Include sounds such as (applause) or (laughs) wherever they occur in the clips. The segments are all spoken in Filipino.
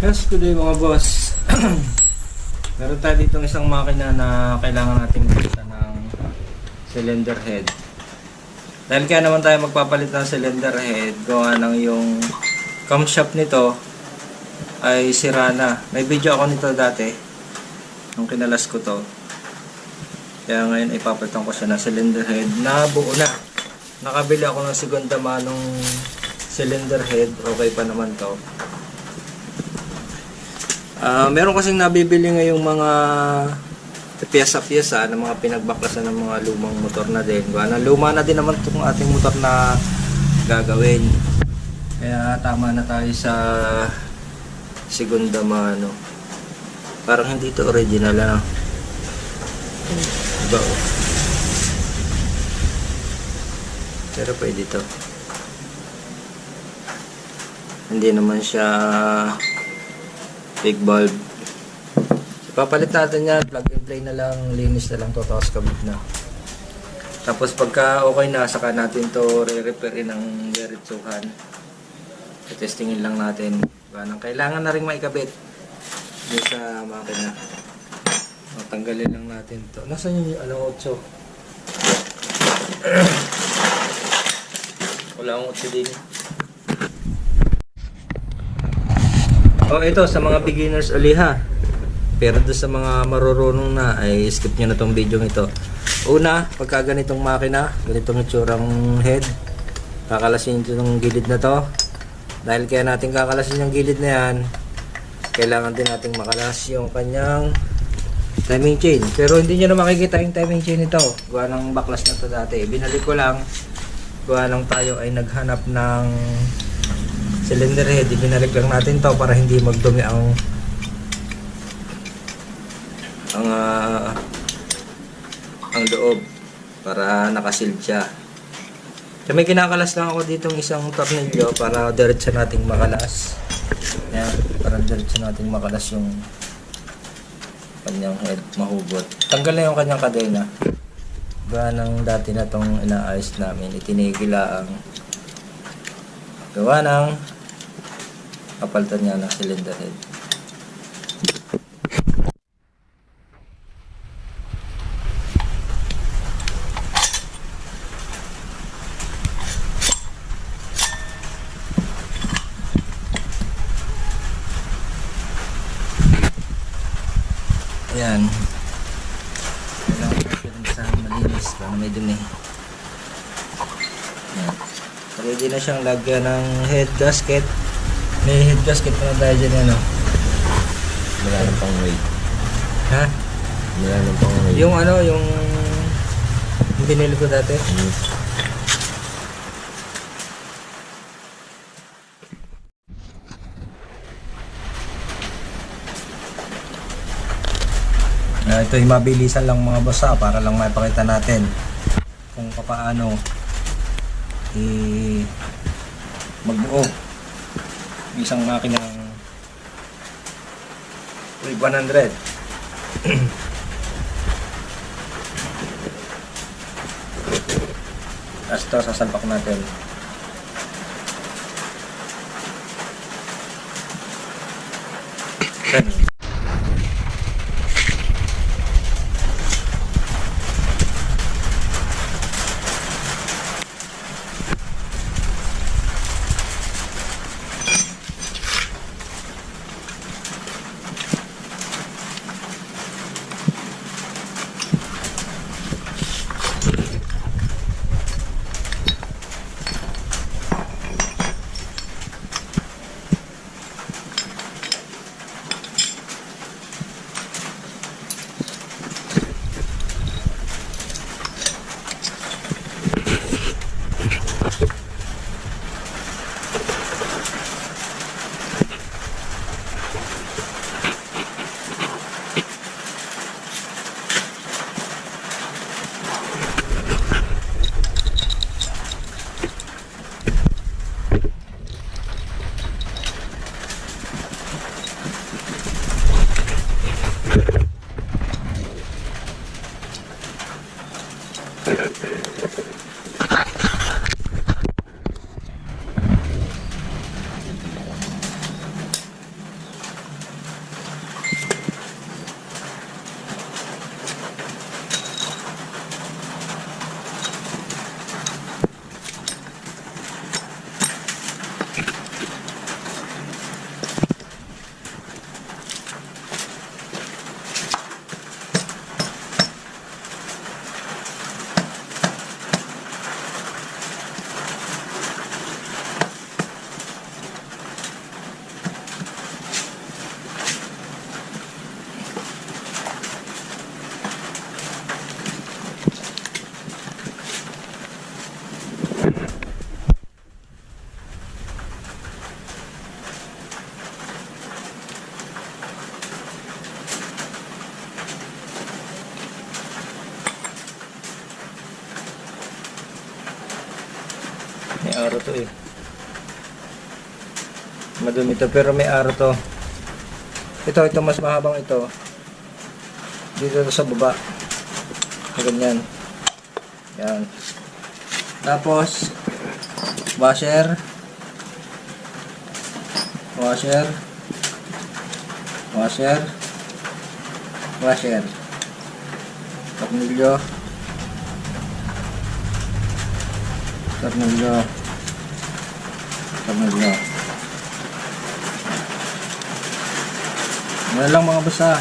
Yes, good day mga boss. (clears throat) Meron tayo dito isang makina na kailangan natin buksan ng cylinder head. Dahil kaya naman tayo magpapalit ng cylinder head, gawa ng yung camshaft nito ay sira na. May video ako nito dati, nung kinalas ko to. Kaya ngayon ipapalitan ko siya ng cylinder head na buo na. Nakabili ako ng segunda manong cylinder head, okay pa naman to. Ah, meron kasing nabibili ngayong mga piyesa-piyesa ng mga pinagbaklasan ng mga lumang motor na din. Gawa na luma na din naman itong ating motor na gagawin. Kaya tama na tayo sa segunda mano. Parang hindi ito original ano. Iba oh. Pero pwede to. Hindi naman siya big bulb. Ipapalit natin yan, plug and play na lang, linis na lang to, tapos kabit na. Tapos pagka okay na, saka natin to re-repairin ng diretsuhan. Testingin lang natin. Ganang kailangan na rin maikabit dito sa makina. O, tanggalin lang natin to. Nasaan yung ano, 8? (clears throat) Wala akong 8 din. Oh, ito sa mga beginners uli ha. Pero doon sa mga marurunong na ay skip nyo na tong video ito. Una, pagka ganitong makina, ganitong itsurang head, kakalasin ito ng gilid na to. Dahil kaya natin kakalasin yung gilid na yan, kailangan din nating makalas yung kanyang timing chain. Pero hindi nyo na makikita yung timing chain nito. Gawa ng baklas na to dati. Binalik ko lang. Gawa lang tayo ay naghanap ng cylinder head, ibinalik lang natin to para hindi magdumi ang ang ah, ang loob para nakasil siya. So, may kinakalas lang ako ditong isang tornilyo para diretso nating makalas. Yan, para diretso nating makalas yung kanyang head mahugot. Tanggal na yung kanyang kadena. Gawa ng dati na tong inaayos namin, itinigila ang gawa ng kapalitan niya ng cylinder head. Ayan. Kailangan natin sa malinis para may dumi. Ready na siyang lagyan ng head gasket. May head gasket pa na tayo dyan, ano? Wala nang pang weight. Ha? Wala nang pang weight. Yung ano, yung yung binili ko dati. Hmm. Uh, ito yung mabilisan lang mga boss ha, para lang maipakita natin kung paano i magbuo isang makina ng Wave 100 (clears throat) Tapos ito, sasalpak natin. (clears throat) Yan. Madumi to pero may aro to. Ito, ito mas mahabang ito. Dito to sa baba. Ganyan. Yan. Tapos, washer. Washer. Washer. Washer. Tornilyo. Tornilyo. Tornilyo. Yan lang mga basta.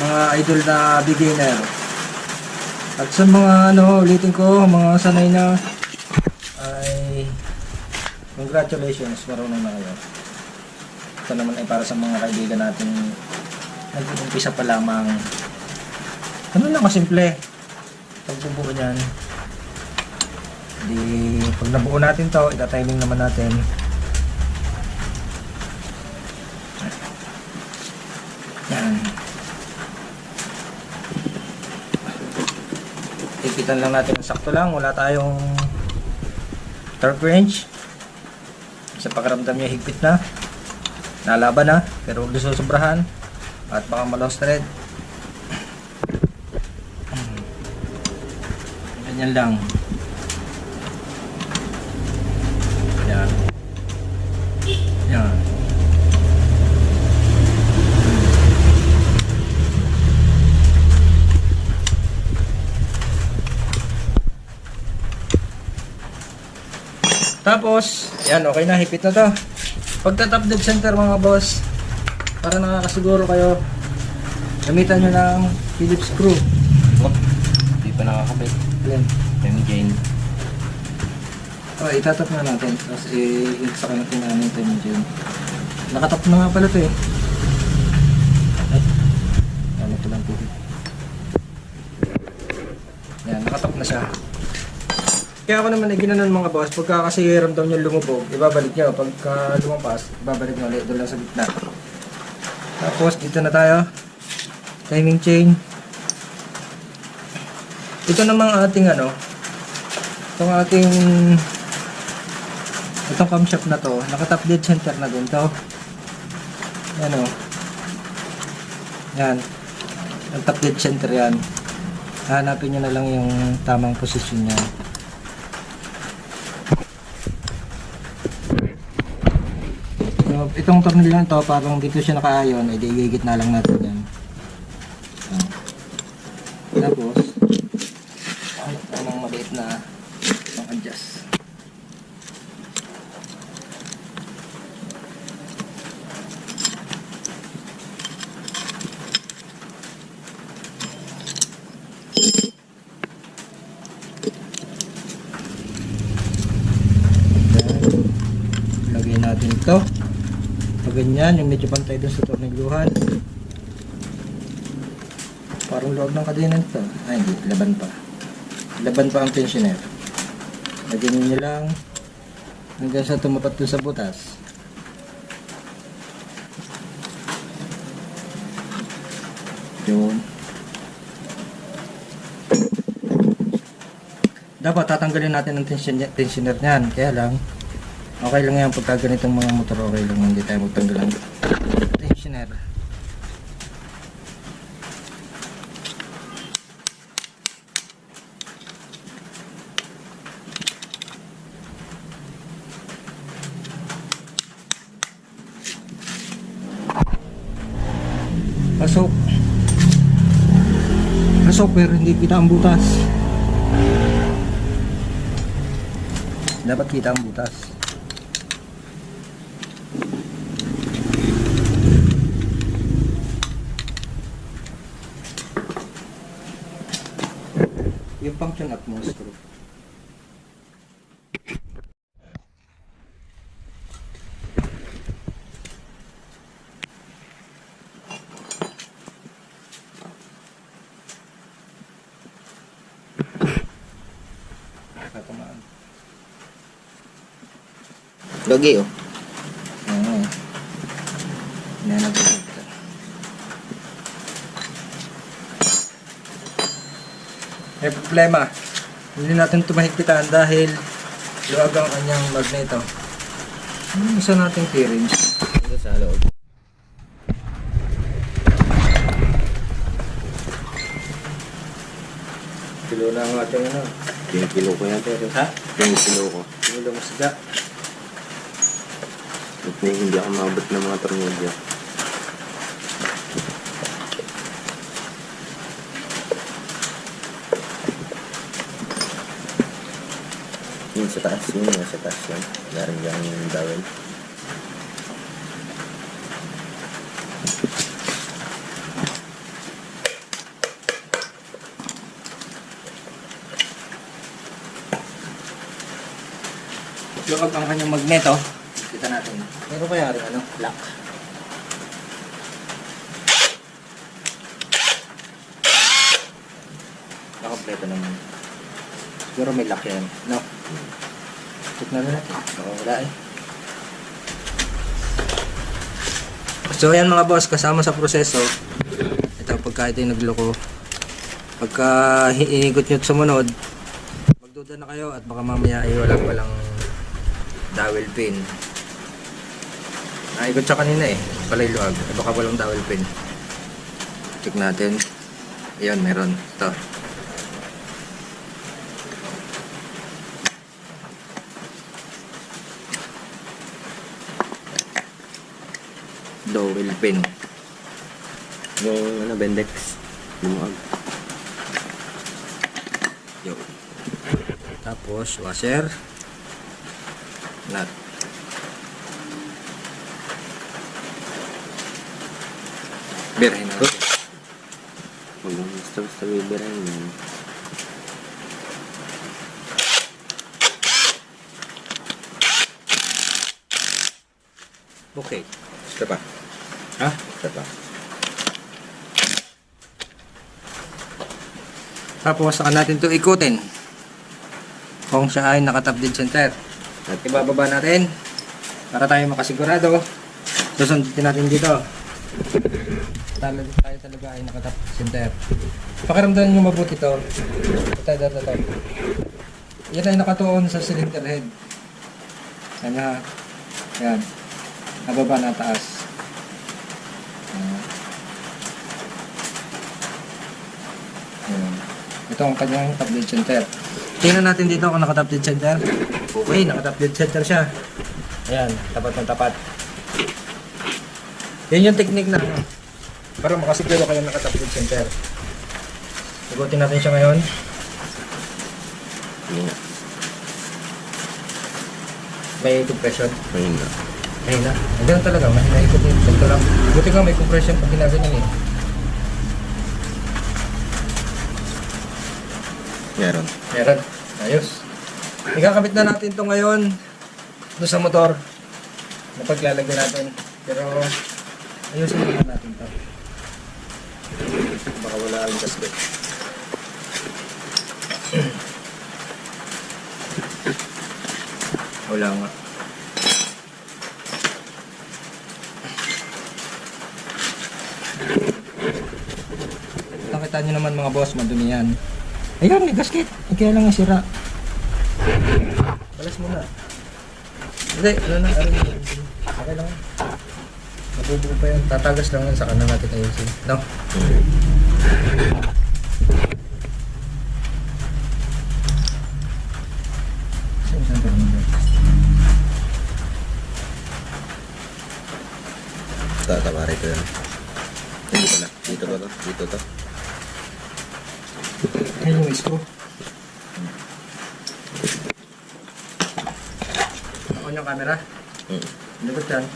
Mga idol na beginner. At sa mga ano, ulitin ko, mga sanay na ay congratulations, marunong na kayo. Ito naman ay para sa mga kaibigan natin nag-umpisa pa lamang. Ano lang kasimple. Pagbubuo niyan. Di, pag nabuo natin to, ita-timing naman natin. Yan. Ipitan lang natin sakto lang. Wala tayong torque wrench. Sa pakiramdam niya higpit na. Nalaban na. Pero huwag susobrahan. At baka malos thread. (clears throat) Ganyan lang. Yan. Yan. Tapos, yan, okay na, hipit na to. Pagka-top dead center mga boss, para nakakasiguro kayo, gamitan nyo ng Phillips screw. Oh, Hindi pa nakakabit. Yan. Jane. Oh, itatap na natin. Tapos i-saka natin na yung dyan. Nakatap na nga pala to eh. Ay. Ano ko lang tubig. Yan, nakatap na siya. Kaya ako naman ay ginanon mga boss, pagka kasi ramdam nyo lumubog, ibabalik nyo. Pagka lumampas, ibabalik nyo ulit doon lang sa gitna. Tapos dito na tayo. Timing chain. Ito namang ating ano, itong ating itong camshaft na to, nakatap dead center na din to. Yan o. Yan. Ang top dead center yan. Hanapin nyo na lang yung tamang posisyon niya. So, itong tornilyo na to, parang dito siya nakaayon, ay igigit na lang natin yan. Yan. Tapos, tamang maliit na pang adjust. Yan. Lagay natin ito. Ganyan, yung medyo pantay dun sa tornilluhan. Parang loob ng kadena nito. Ay, hindi. Laban pa. Laban pa ang tensioner. Lagyan nyo lang hanggang sa tumapat dun sa butas. Yun. Dapat tatanggalin natin ang tension, tensioner niyan. Kaya lang, okay lang yan pagka ganitong mga motor. Okay lang hindi tayo magtanggal ng tensioner. Pasok. Pasok pero hindi kita ang butas. Dapat kita ang butas. Yung function up mo screw. Tatamaan. Logi oh. Oo. Yan na po. May problema. Hindi natin tumahigpitan dahil Luwag ang kanyang magneto. Ano isa nating bearings? Ito sa loob. Kilo na ang ating ano. Kilo ko yan pero. Ha? Kilo ko. Kilo masga. At may hindi ako mabot ng mga tornilyo. Yun sa taas yun, nasa taas yan. Meron dyan yung dawel. Luwag ang kanyang magneto. Meron kaya rin ano? Lock. Nakampleto naman. Siguro may lock yan. No? Check na natin. Oo, wala eh. So yan mga boss, kasama sa proseso, ito pagka ito yung nagloko, pagka inigot nyo sumunod, magduda na kayo at baka mamaya ay walang walang dowel pin. Naikot siya kanina eh, palay luag, eh, baka walang dowel pin. Check natin. Ayan, meron. Ito. Dowel pin. Yung ano, Bendex. Lumuag. Yo. Tapos, washer. Nut. Birahin natin. Huwag lang basta-basta bibirahin yan. Okay. Isa pa. Ha? Isa pa. Tapos, saka natin to ikutin. Kung siya ay nakatap dead center. At ibababa natin para tayo makasigurado. Susundutin natin dito. Talo tayo talaga ay nakatap center. Pakiramdaman nyo mabuti to. Ito, ito, ito. Yan ay nakatuon sa cylinder head. Yan ha. Yan. Nababa na taas. Yan. Ito ang kanyang top dead center. Tingnan natin dito kung naka-top dead center. Okay, naka-top dead center siya. Ayan, tapat ng tapat. Yan yung technique na ano. Para makasiguro kayo naka-top dead center. Igutin natin siya ngayon. May compression. Ayun na. Mahina. Ganun talaga, mahina ikot yung center lang. Buti nga may compression pag ginaganyan eh. Meron. Meron. Ayos. Ikakabit na natin to ngayon doon sa motor na paglalagay natin. Pero ayusin muna natin to. Wala ang gasket. (clears throat) wala nga. Nakita nyo naman mga boss, madumi yan. Ayun, may gasket. Ay, Kaya lang sira. Balas mo na. Hindi, ano na, ano na. Okay lang. Nabubuo pa yan. Tatagas lang yan sa kanan natin ayusin. No? Saan saan pa naman yan? Tatabari ko yan. Hindi pala. Dito ba to? Dito to. Ayun yung screw. On yung camera. Mm. Likod yan.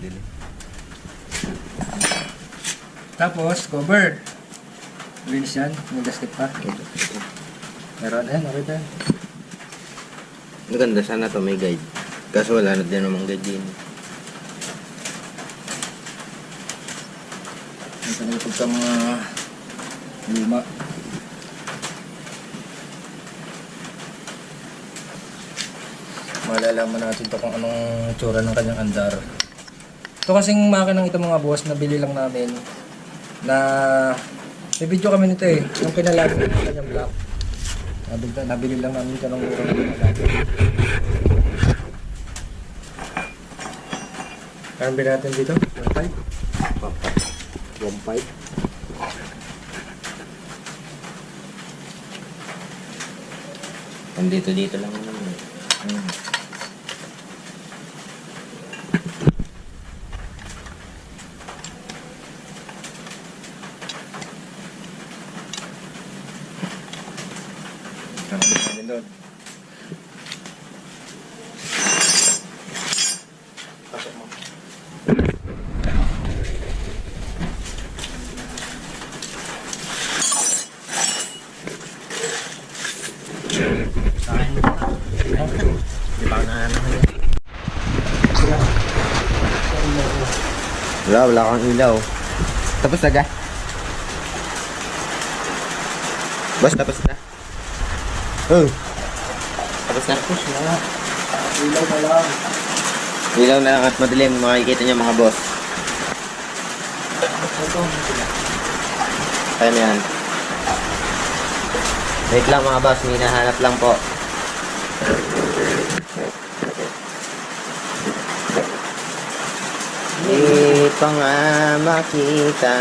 Dili. Tapos, cover. Rinse yan. May gasket pa. Ito. Meron. Ayan, tayo. Maganda sana to may guide. Kaso wala na din namang guide din. Sa mga pagka mga luma. Malalaman natin to kung anong tsura ng kanyang andar. Ito kasing makinang ito mga boss, nabili lang namin na may video kami nito eh, yung kinalaban ng kanyang black. Nabili, nabili lang namin ito ng kinalaban. Kaya bilhin natin dito? 1.5? 1.5? Dito dito lang naman. Hmm. Kaya natin doon. Pasok mo. Sa akin na Di ba na naman Wala, wala kang ilaw. Tapos na ga? Boss, tapos na. Oh. Tapos na. Tapos na. Ilaw na lang. Ilaw na lang at madilim. Makikita niyo mga boss. Ito. Kaya na yan. Wait lang mga boss, may nahanap lang po. Di pa nga makita.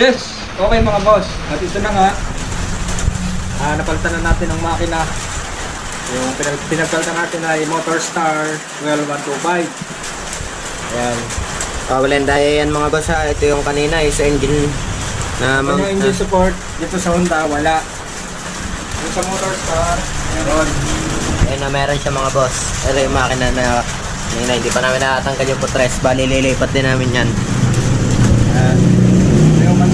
Yes! Okay mga boss. At ito na nga. Ah, napalitan na natin ang makina. Yung pinag pinagpalitan natin ay Motorstar 12125. Ayan. Kawalan daya yan mga boss ha. Ito yung kanina, is engine na Ito yung engine support. Dito sa Honda, wala. Dito sa Motorstar, meron. Ayun na meron siya mga boss. Ito yung makina na kanina, hindi pa namin nakatanggal yung putres. Bali, lilipat din namin yan. Ito yung man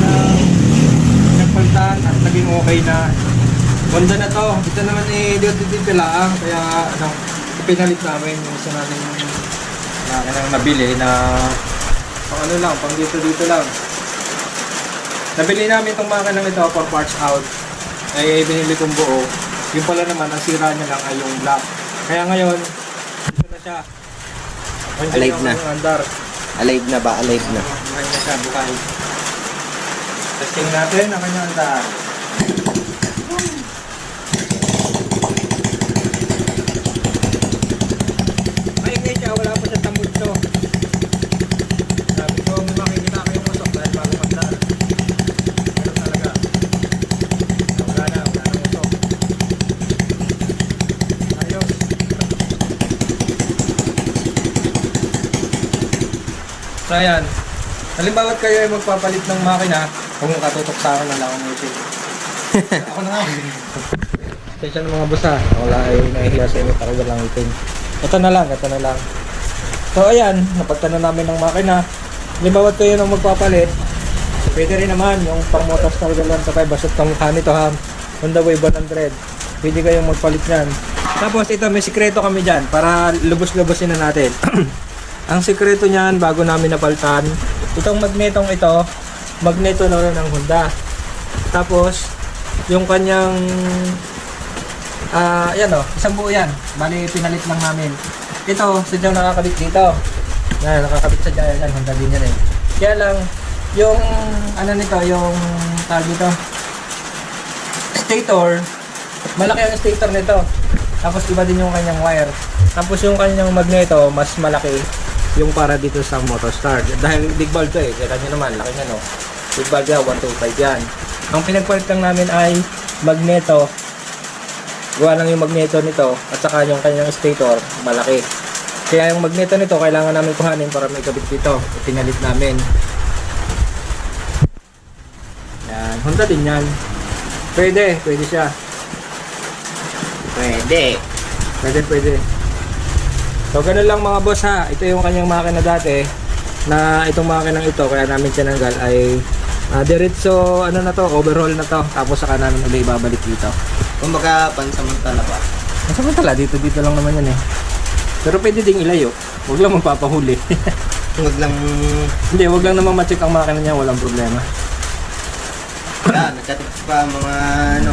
pinagpalitan at naging okay na. Honda na to. Ito naman eh, dito lang. Kaya ano, pinalit namin yung isa namin makina na nabili na pang ano lang, pang dito dito lang. Nabili namin itong makina ito for parts out. Ay binili kong buo. Yung pala naman, ang sira niya lang ay yung black. Kaya ngayon, dito na siya. Nandiyan Alive na. andar. Alive na ba? Alive na. Buhay na siya, buhay. Testing natin ang kanyang andar. Ay, hindi siya. Wala pa siya tamod to. Sabi ko, may makikita kayong usok dahil bago mandar. Meron talaga. Wala na, wala na usok. Ayos. So ayan, halimbawa kayo ay magpapalit ng makina, kung katutok sa akin na lang ang music. (laughs) Ako na nga. Pasensya ng mga busa. Wala ay nahihiya sa inyo para walang itin. Ito na lang, ito na lang. So ayan, napagtanan namin ng makina. Halimbawa kayo nang magpapalit, pwede rin naman yung pang motor style lang sa 5 basta't kamukha nito ha. Honda Wave 100. Pwede kayong magpalit yan. Tapos ito, may sikreto kami dyan para lubos-lubosin na natin. (clears throat) Ang sikreto niyan bago namin napalitan, itong magnetong ito, magneto na rin ng Honda. Tapos, yung kanyang ah, yan o, isang buo yan. Bali, pinalit lang namin. Ito, sadyang nakakabit dito. Yan, nakakabit sa dyan. Yan, Honda din yan eh. Kaya lang, yung, ano nito, yung, tawag dito, stator, malaki ang stator nito. Tapos iba din yung kanyang wire. Tapos yung kanyang magneto, mas malaki yung para dito sa Motostar. Dahil big bulb to eh. Kaya nyo naman, laki niya no. Big bulb yan, 125 yan. Ang pinagpalit lang namin ay magneto. Gawa lang yung magneto nito at saka yung kanyang stator, malaki. Kaya yung magneto nito, kailangan namin kuhanin para may kabit dito. Pinalit namin. Yan, Honda din yan. Pwede, pwede siya. Pwede. Pwede, pwede. So, ganun lang mga boss ha. Ito yung kanyang makina dati na itong makinang ito, kaya namin tinanggal ay uh, diretso, ano na to, overhaul na to. Tapos saka namin ulit ibabalik dito. Kumbaga, pansamantala pa. Masamantala, dito, dito lang naman yan eh. Pero pwede ding ilayo. Huwag lang magpapahuli. (laughs) Huwag lang... Hindi, huwag lang naman ma-check ang makina niya, walang problema. Wala, nagkatips pa mga ano...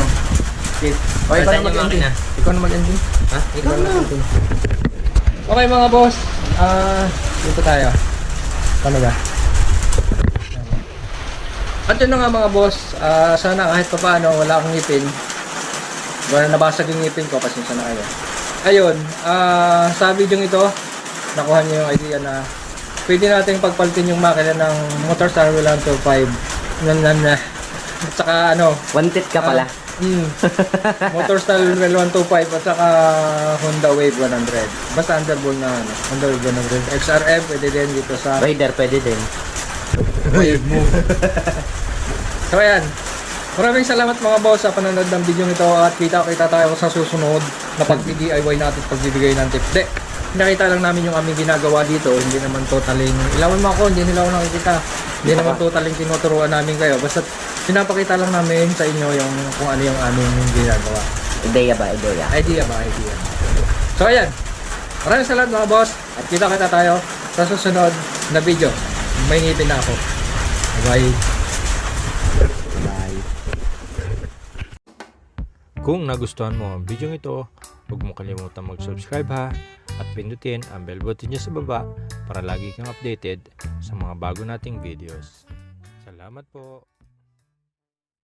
Tip. Okay, ikaw na mag-ending. Ikaw na mag-ending. Ha? Ikaw na. Okay mga boss, ah, dito tayo. Tama ba? At yun na nga mga boss, ah, sana kahit pa paano wala akong ngipin. Wala nabasag yung ngipin ko, pasensya na kayo. Ayun, ah, sa video ito, nakuha niyo yung idea na pwede nating pagpalitin yung makina ng Motor Star 125. Nan nan na. At saka ano, Wanted ka pala. Mm. Motor Style 125 at saka Honda Wave 100. Basta underbone na ano, Honda Wave 100. XRM pwede din dito sa Raider, pwede din. Wave mo. (laughs) so ayan. Maraming salamat mga boss sa panonood ng video nito at kita-kita tayo sa susunod na pag-DIY natin pagbibigay ng tip. De, nakita lang namin yung aming ginagawa dito. Hindi naman totaling, ilawan mo ako, hindi nila ako nakikita. Hindi naman totaling tinuturuan namin kayo. Basta pinapakita lang namin sa inyo yung kung ano yung aming ginagawa. Ideya ba? Ideya. Idea ba? Idea. So ayan. Maraming salamat mga boss. At kita-kita tayo sa susunod na video. May ngipin na ako. Bye. Bye. Kung nagustuhan mo ang video ito, huwag mo kalimutan mag-subscribe ha at pindutin ang bell button niya sa baba para lagi kang updated sa mga bago nating videos. Salamat po!